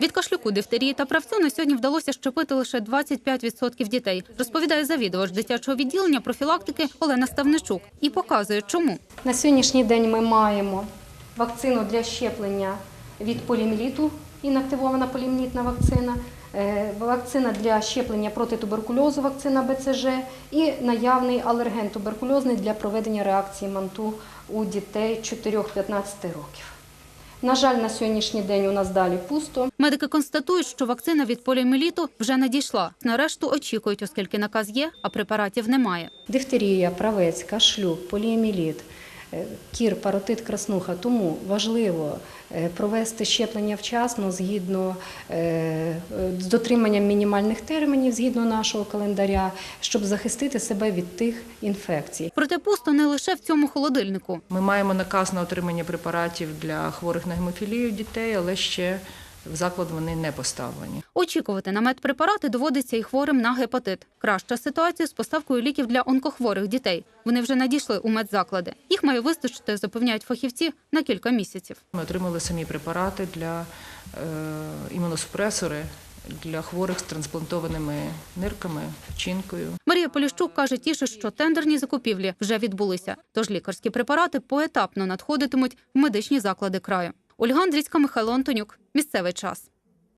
Від кашлюку, дифтерії та правцю на сьогодні вдалося щепити лише 25% дітей, розповідає завідувач дитячого відділення профілактики Олена Ставничук і показує, чому. На сьогоднішній день ми маємо вакцину для щеплення від поліоміеліту, інактивована поліоміелітна вакцина, е, вакцина для щеплення проти туберкульозу, вакцина БЦЖ і наявний алерген туберкульозний для проведення реакції МАНТУ у дітей 4-15 років. На жаль, на сьогоднішній день у нас далі пусто. Медики констатують, що вакцина від поліоміліту вже надійшла. дійшла. Нарешту очікують, оскільки наказ є, а препаратів немає. Дифтерія, правець, кашлюк, поліоміеліт, е, кір, паротит, краснуха. Тому важливо е, провести щеплення вчасно згідно е, е, з дотриманням мінімальних термінів, згідно нашого календаря, щоб захистити себе від тих інфекцій. Проте пусто не лише в цьому холодильнику. Ми маємо наказ на отримання препаратів для хворих на гемофілію дітей, але ще в заклад вони не поставлені. Очікувати на медпрепарати доводиться і хворим на гепатит. Краща ситуація з поставкою ліків для онкохворих дітей. Вони вже надійшли у медзаклади. Їх має вистачити, запевняють фахівці, на кілька місяців. Ми отримали самі препарати для е, імуносупресори для хворих з трансплантованими нирками, печінкою. Марія Поліщук каже, тішить, що тендерні закупівлі вже відбулися. Тож лікарські препарати поетапно надходитимуть в медичні заклади краю. Ольга Андрійська, Михайло Антонюк. Місцевий час.